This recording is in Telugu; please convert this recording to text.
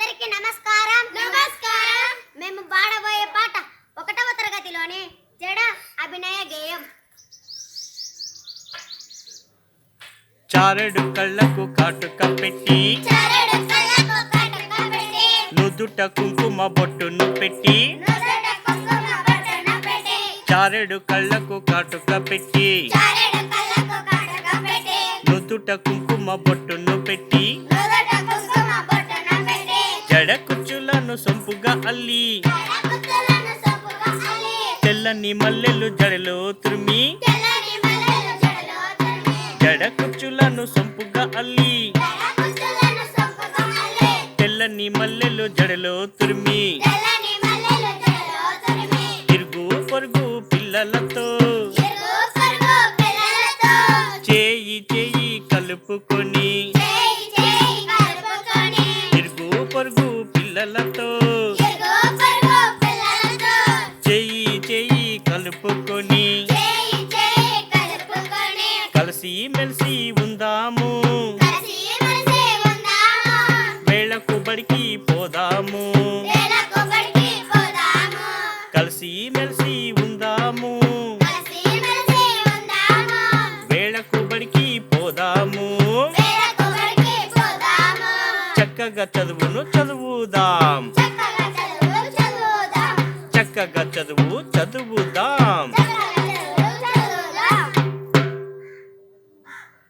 అందరికీ నమస్కారం. నమస్కారం. మేము పాడబోయే పాట ఒకటవ తరగతిలోని జడ అభినయ గేయం. చారెడు కళ్ళకు కాటుక పెట్టి చరడు కళ్ళకు కాటుక పెట్టి నుదుట కుంకుమ బొట్టును పెట్టి నుదుట కుంకుమ బొట్టున పెట్టి చారెడు కళ్ళకు కాటుక పెట్టి చరడు కళ్ళకు కాటుక పెట్టి నుదుట కుంకుమ బొట్టును పెట్టి కుచ్చులను సొంపుగా అల్లి. తెల్లని మల్లెలు జడలో తురిమి. జడ కుచ్చులను సొంపుగా అల్లి. తెల్లని మల్లెలు జడలో తురిమి. తిరుగు పొరుగు పిల్లలతో. చేయి చేయి కలుపుకొని. తిరుగు పొరుగు పిల్లలతో ఇరుగు పొరుగు పిల్లలతో. చేయి చేయి కలుపుకొని కలిసి మెలిసి ఉందాము. వేళకు బడికి పోదాము. కలిసి మెలిసి ఉందాము. వేళకు బడికి పోదాము. చక్కగా చదువును చదువు చదువుదాం. చక్కగా చదువు చదువుదాం.